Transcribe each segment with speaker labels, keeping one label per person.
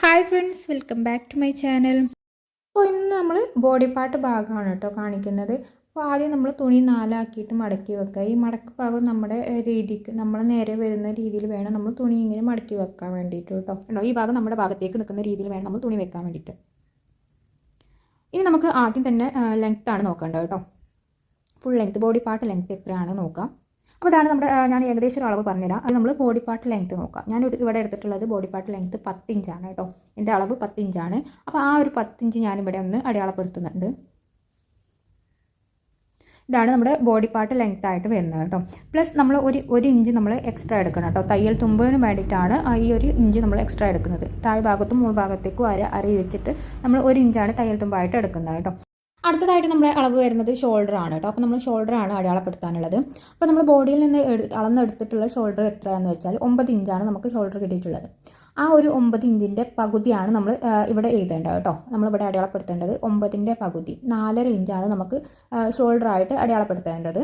Speaker 1: Hi friends welcome back to my channel അപ്പോൾ ഇന്ന് നമ്മൾ ബോഡി പാർട്ട് ഭാഗമാണ് കേട്ടോ കാണിക്കുന്നത്. അപ്പോൾ ആദ്യം നമ്മൾ തുണി നാലാക്കിയിട്ട് മടക്കി വെക്കുക. ഈ മടക്ക് ഭാഗം നമ്മുടെ രീതിക്ക് നമ്മൾ നേരെ വരുന്ന രീതിയിൽ വേണം നമ്മൾ തുണി ഇങ്ങനെ മടക്കി വെക്കാൻ വേണ്ടിയിട്ട് കേട്ടോ. കേട്ടോ ഈ ഭാഗം നമ്മുടെ ഭാഗത്തേക്ക് നിൽക്കുന്ന രീതിയിൽ വേണം നമ്മൾ തുണി വെക്കാൻ വേണ്ടിയിട്ട്. ഇനി നമുക്ക് ആദ്യം തന്നെ ലെങ്ത്താണ് നോക്കേണ്ടത് കേട്ടോ. Full length body part length എത്രയാണ് നോക്കാം. അപ്പോൾ ഇതാണ് നമ്മുടെ ഞാൻ ഏകദേശം ഒരു അളവ് പറഞ്ഞുതരാം. അത് നമ്മൾ ബോഡി പാർട്ട് ലെങ്ത്ത് നോക്കാം. ഞാൻ ഇവിടെ എടുത്തിട്ടുള്ളത് ബോഡി പാർട്ട് ലെങ്ത്ത് പത്ത് ഇഞ്ചാണ് കേട്ടോ. എന്റെ അളവ് പത്ത് ഇഞ്ചാണ് അപ്പോൾ ആ ഒരു പത്ത് ഇഞ്ച് ഞാനിവിടെ ഒന്ന് അടയാളപ്പെടുത്തുന്നുണ്ട്. ഇതാണ് നമ്മുടെ ബോഡി പാർട്ട് ലെങ്ത് ആയിട്ട് വരുന്നത് കേട്ടോ. പ്ലസ് നമ്മൾ ഒരു ഒരു ഇഞ്ച് നമ്മൾ എക്സ്ട്രാ എടുക്കണം കേട്ടോ. തയ്യൽ തുമ്പിന് വേണ്ടിയിട്ടാണ് ഈ ഒരു ഇഞ്ച് നമ്മൾ എക്സ്ട്രാ എടുക്കുന്നത്. താഴ്ഭാഗത്തും മുൾഭാഗത്തേക്കും അര അരി വെച്ചിട്ട് നമ്മൾ ഒരു ഇഞ്ചാണ് തയ്യൽ തുമ്പായിട്ട് എടുക്കുന്നത് കേട്ടോ. അടുത്തതായിട്ട് നമ്മുടെ അളവ് വരുന്നത് ഷോൾഡർ ആണ് കേട്ടോ. അപ്പോൾ നമ്മൾ ഷോൾഡർ ആണ് അടയാളപ്പെടുത്താനുള്ളത്. അപ്പോൾ നമ്മൾ ബോഡിയിൽ നിന്ന് അളന്നെടുത്തിട്ടുള്ള ഷോൾഡർ എത്രയാണെന്ന് വെച്ചാൽ ഒമ്പത് ഇഞ്ചാണ് നമുക്ക് ഷോൾഡർ കിട്ടിയിട്ടുള്ളത്. ആ ഒരു ഒമ്പത് ഇഞ്ചിന്റെ പകുതിയാണ് നമ്മൾ ഇവിടെ എഴുതേണ്ടത് കേട്ടോ. നമ്മളിവിടെ അടയാളപ്പെടുത്തേണ്ടത് ഒമ്പതിന്റെ പകുതി. നാലര ഇഞ്ചാണ് നമുക്ക് ഷോൾഡർ ആയിട്ട് അടയാളപ്പെടുത്തേണ്ടത്.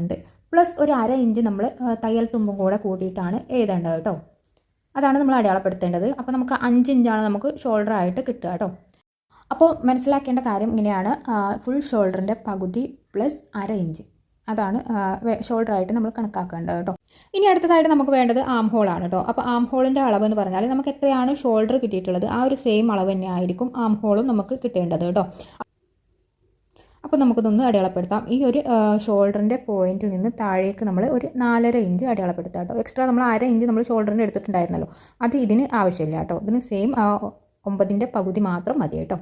Speaker 1: ഉണ്ട്. പ്ലസ് ഒരു അര ഇഞ്ച് നമ്മൾ തയ്യൽ തുമ്പും കൂടെ കൂട്ടിയിട്ടാണ് എഴുതേണ്ടത് കേട്ടോ. അതാണ് നമ്മൾ അടയാളപ്പെടുത്തേണ്ടത്. അപ്പോൾ നമുക്ക് അഞ്ച് ഇഞ്ചാണ് നമുക്ക് ഷോൾഡർ ആയിട്ട് കിട്ടുക കേട്ടോ. അപ്പോൾ മനസ്സിലാക്കേണ്ട കാര്യം ഇങ്ങനെയാണ്. ഫുൾ ഷോൾഡറിന്റെ പകുതി പ്ലസ് അര ഇഞ്ച് അതാണ് ഷോൾഡർ ആയിട്ട് നമ്മൾ കണക്കാക്കേണ്ടത് കേട്ടോ. ഇനി അടുത്തതായിട്ട് നമുക്ക് വേണ്ടത് ആം ഹോളാണ് കേട്ടോ. അപ്പോൾ ആം ഹോളിന്റെ അളവ് എന്ന് പറഞ്ഞാൽ നമുക്ക് എത്രയാണ് ഷോൾഡർ കിട്ടിയിട്ടുള്ളത്? ആ ഒരു സെയിം അളവ് തന്നെ ആയിരിക്കും ആം ഹോളും നമുക്ക് കിട്ടേണ്ടത് കേട്ടോ. അപ്പോൾ നമുക്കിതൊന്ന് അടയാളപ്പെടുത്താം. ഈ ഒരു ഷോൾഡറിന്റെ പോയിന്റിൽ നിന്ന് താഴേക്ക് നമ്മൾ ഒരു നാലര ഇഞ്ച് അടയാളപ്പെടുത്താം കേട്ടോ. എക്സ്ട്രാ നമ്മൾ അര ഇഞ്ച് നമ്മൾ ഷോൾഡറിന് എടുത്തിട്ടുണ്ടായിരുന്നല്ലോ. അത് ഇതിന് ആവശ്യമില്ല കേട്ടോ. ഇതിന് സെയിം ഒമ്പതിന്റെ പകുതി മാത്രം മതി കേട്ടോ.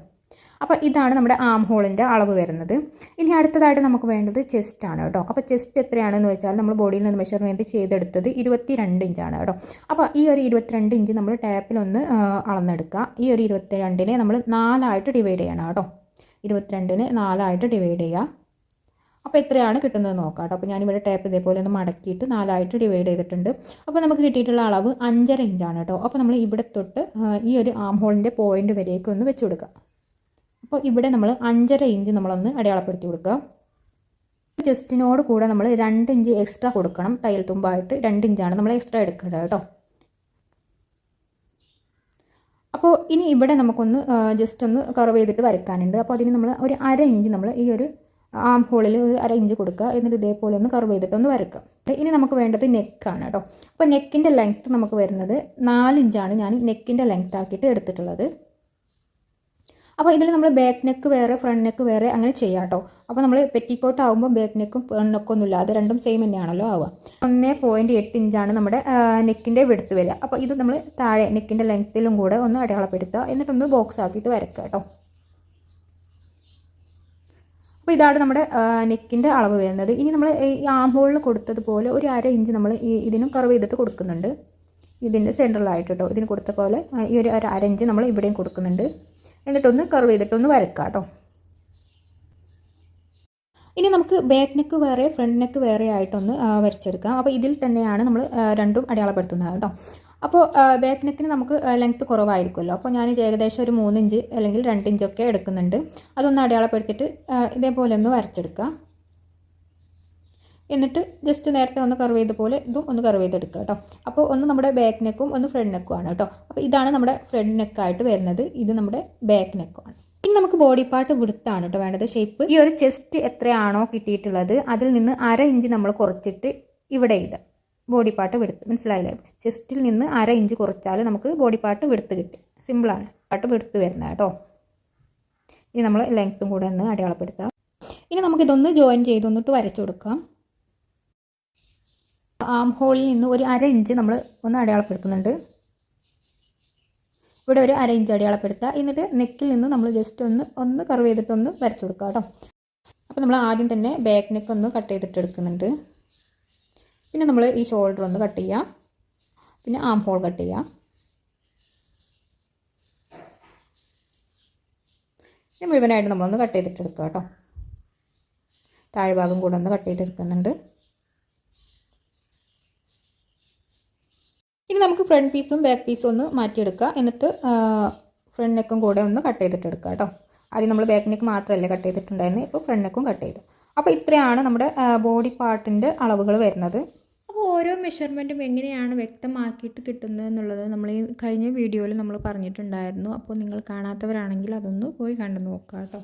Speaker 1: അപ്പോൾ ഇതാണ് നമ്മുടെ ആം ഹോളിന്റെ അളവ് വരുന്നത്. ഇനി അടുത്തതായിട്ട് നമുക്ക് വേണ്ടത് ചെസ്റ്റ് ആണ് കേട്ടോ. അപ്പോൾ ചെസ്റ്റ് എത്രയാണെന്ന് വെച്ചാൽ നമ്മൾ ബോഡിയിൽ നിന്ന് മെഷർമെന്റ് ചെയ്തെടുത്തത് ഇരുപത്തി രണ്ട് ഇഞ്ചാണ് കേട്ടോ. അപ്പോൾ ഈ ഒരു ഇരുപത്തിരണ്ട് ഇഞ്ച് നമ്മൾ ടാപ്പിലൊന്ന് അളന്നെടുക്കുക. ഈ ഒരു ഇരുപത്തിരണ്ടിനെ നമ്മൾ നാലായിട്ട് ഡിവൈഡ് ചെയ്യണം കേട്ടോ. ഇരുപത്തിരണ്ടിന് നാലായിട്ട് ഡിവൈഡ് ചെയ്യുക. അപ്പോൾ എത്രയാണ് കിട്ടുന്നത് നോക്കാം കേട്ടോ. അപ്പോൾ ഞാനിവിടെ ടാപ്പ് ഇതേപോലെ ഒന്ന് മടക്കിയിട്ട് നാലായിട്ട് ഡിവൈഡ് ചെയ്തിട്ടുണ്ട്. അപ്പോൾ നമുക്ക് കിട്ടിയിട്ടുള്ള അളവ് അഞ്ചര ഇഞ്ചാണ് കേട്ടോ. അപ്പോൾ നമ്മൾ ഇവിടെ തൊട്ട് ഈ ഒരു ആം ഹോളിന്റെ പോയിന്റ് വരെയൊക്കെ ഒന്ന് വെച്ച് കൊടുക്കുക. അപ്പോൾ ഇവിടെ നമ്മൾ അഞ്ചര ഇഞ്ച് നമ്മളൊന്ന് അടയാളപ്പെടുത്തി കൊടുക്കുക. ജസ്റ്റിനോട് കൂടെ നമ്മൾ രണ്ട് ഇഞ്ച് എക്സ്ട്രാ കൊടുക്കണം. തയ്യൽ തുമ്പായിട്ട് രണ്ട് ഇഞ്ചാണ് നമ്മൾ എക്സ്ട്രാ എടുക്കേണ്ടത് കേട്ടോ. അപ്പോൾ ഇനി ഇവിടെ നമുക്കൊന്ന് ജസ്റ്റ് ഒന്ന് കർവ് ചെയ്തിട്ട് വരയ്ക്കാനുണ്ട്. അപ്പോൾ അതിന് നമ്മൾ ഒരു അര ഇഞ്ച് നമ്മൾ ഈ ഒരു ആം ഹോളിൽ ഒരു അര ഇഞ്ച് കൊടുക്കുക. എന്നിട്ട് ഇതേപോലെ ഒന്ന് കർവ് ചെയ്തിട്ട് ഒന്ന് വരക്കുക ഇനി നമുക്ക് വേണ്ടത് നെക്കാണ് കേട്ടോ. അപ്പോൾ നെക്കിന്റെ ലെങ്ത്ത് നമുക്ക് വരുന്നത് നാലിഞ്ചാണ് ഞാൻ നെക്കിന്റെ ലെങ്ത്ത് ആക്കിയിട്ട് എടുത്തിട്ടുള്ളത്. അപ്പോൾ ഇതിൽ നമ്മൾ ബാക്ക് നെക്ക് വേറെ ഫ്രണ്ട് നെക്ക് വേറെ അങ്ങനെ ചെയ്യാം കേട്ടോ അപ്പോൾ നമ്മൾ പെറ്റിക്കോട്ട് ആകുമ്പോൾ ബാക്ക് നെക്കും ഫ്രണ്ട് നെക്കും ഒന്നുമില്ല. അത് രണ്ടും സെയിം തന്നെയാണല്ലോ ആവുക. ഒന്ന് പോയിന്റ് എട്ട് ഇഞ്ചാണ് നമ്മുടെ നെക്കിന്റെ വെടുത്ത് വരിക. അപ്പോൾ ഇത് നമ്മൾ താഴെ നെക്കിന്റെ ലെങ്ത്തിലും കൂടെ ഒന്ന് അടയാളപ്പെടുത്തുക. എന്നിട്ടൊന്ന് ബോക്സ് ആക്കിയിട്ട് വരയ്ക്കുക കേട്ടോ. അപ്പോൾ ഇതാണ് നമ്മുടെ നെക്കിന്റെ അളവ് വരുന്നത്. ഇനി നമ്മൾ ഈ ആം ഹോളിൽ കൊടുത്തതുപോലെ ഒരു അര ഇഞ്ച് നമ്മൾ ഈ ഇതിനും കർവ് ചെയ്തിട്ട് കൊടുക്കുന്നുണ്ട്. ഇതിന്റെ സെൻട്രലായിട്ട് കേട്ടോ. ഇതിന് കൊടുത്ത പോലെ ഈ ഒരു അര ഇഞ്ച് നമ്മൾ ഇവിടെയും കൊടുക്കുന്നുണ്ട്. എന്നിട്ടൊന്ന് കർവ് ചെയ്തിട്ടൊന്ന് വരക്കുക കേട്ടോ ഇനി നമുക്ക് ബാക്ക് നെക്ക് വേറെ ഫ്രണ്ട് നെക്ക് വേറെ ആയിട്ടൊന്ന് വരച്ചെടുക്കാം. അപ്പോൾ ഇതിൽ തന്നെയാണ് നമ്മൾ രണ്ടും അടയാളപ്പെടുത്തുന്നത് കേട്ടോ. അപ്പോൾ ബാക്ക് നെക്കിന് നമുക്ക് ലെങ്ത്ത് കുറവായിരിക്കുമല്ലോ. അപ്പോൾ ഞാൻ ഏകദേശം ഒരു മൂന്ന് ഇഞ്ച് അല്ലെങ്കിൽ രണ്ട് ഇഞ്ചൊക്കെ എടുക്കുന്നുണ്ട്. അതൊന്ന് അടയാളപ്പെടുത്തിയിട്ട് ഇതേപോലെ ഒന്ന് വരച്ചെടുക്കുക എന്നിട്ട് ജസ്റ്റ് നേരത്തെ ഒന്ന് കർവ് ചെയ്ത പോലെ ഇതും ഒന്ന് കർവ് ചെയ്തെടുക്കുക കേട്ടോ അപ്പോൾ ഒന്ന് നമ്മുടെ ബാക്ക് നെക്കും ഒന്ന് ഫ്രണ്ട് നെക്കും ആണ് കേട്ടോ അപ്പോൾ ഇതാണ് നമ്മുടെ ഫ്രണ്ട് നെക്കായിട്ട് വരുന്നത്. ഇത് നമ്മുടെ ബാക്ക് നെക്കുമാണ് ഇനി നമുക്ക് ബോഡി പാർട്ട് വിടുത്താണ് കേട്ടോ വേണ്ടത്. ഷേപ്പ് ഈ ഒരു ചെസ്റ്റ് എത്രയാണോ കിട്ടിയിട്ടുള്ളത് അതിൽ നിന്ന് അര ഇഞ്ച് നമ്മൾ കുറച്ചിട്ട് ഇവിടെ ഇത് ബോഡി പാർട്ട് വിടുത്ത് മനസ്സിലായില്ലേ? ചെസ്റ്റിൽ നിന്ന് അര ഇഞ്ച് കുറച്ചാൽ നമുക്ക് ബോഡി പാർട്ട് വിടുത്ത് കിട്ടി. സിമ്പിളാണ് പാട്ട് വിടുത്ത് വരുന്നത് കേട്ടോ ഇനി നമ്മൾ ലെങ്ത്തും കൂടെ ഒന്ന് അടയാളപ്പെടുത്താം. ഇനി നമുക്കിതൊന്ന് ജോയിൻ ചെയ്തൊന്നിട്ട് വരച്ചു കൊടുക്കാം. ആം ഹോളിൽ നിന്ന് ഒരു അര ഇഞ്ച് നമ്മൾ ഒന്ന് അടയാളപ്പെടുത്തുന്നുണ്ട്. ഇവിടെ ഒരു അര ഇഞ്ച് അടയാളപ്പെടുത്തുക. എന്നിട്ട് നെക്കിൽ നിന്ന് നമ്മൾ ജസ്റ്റ് ഒന്ന് ഒന്ന് കർവ് ചെയ്തിട്ടൊന്ന് വരച്ചു കൊടുക്കുക കേട്ടോ. അപ്പോൾ നമ്മൾ ആദ്യം തന്നെ ബാക്ക് നെക്ക് ഒന്ന് കട്ട് ചെയ്തിട്ട് എടുക്കുന്നുണ്ട്. പിന്നെ നമ്മൾ ഈ ഷോൾഡർ ഒന്ന് കട്ട് ചെയ്യാം. പിന്നെ ആം ഹോൾ കട്ട് ചെയ്യാം. പിന്നെ മുഴുവനായിട്ട് നമ്മളൊന്ന് കട്ട് ചെയ്തിട്ട് എടുക്കുക കേട്ടോ. താഴ്ഭാഗം കൂടെ ഒന്ന് കട്ട് ചെയ്തെടുക്കുന്നുണ്ട് ഇനി ഫ്രണ്ട് പീസും ബാക്ക് പീസും ഒന്ന് മാറ്റിയെടുക്കുക. എന്നിട്ട് ഫ്രണ്ട് നെക്കും കൂടെ ഒന്ന് കട്ട് ചെയ്തിട്ട് എടുക്കുക കേട്ടോ. ആദ്യം നമ്മൾ ബാക്ക് നെക്ക് മാത്രമല്ലേ കട്ട് ചെയ്തിട്ടുണ്ടായിരുന്നു? ഇപ്പോൾ ഫ്രണ്ട് നെക്കും കട്ട് ചെയ്തു. അപ്പോൾ ഇത്രയാണ് നമ്മുടെ ബോഡി പാർട്ടിന്റെ അളവുകൾ വരുന്നത്. അപ്പോൾ ഓരോ മെഷർമെന്റും എങ്ങനെയാണ് വ്യക്തമാക്കിയിട്ട് കിട്ടുന്നത് എന്നുള്ളത് നമ്മൾ ഈ കഴിഞ്ഞ വീഡിയോയിൽ നമ്മൾ പറഞ്ഞിട്ടുണ്ടായിരുന്നു. അപ്പോൾ നിങ്ങൾ കാണാത്തവരാണെങ്കിൽ അതൊന്ന് പോയി കണ്ടു നോക്കുക കേട്ടോ.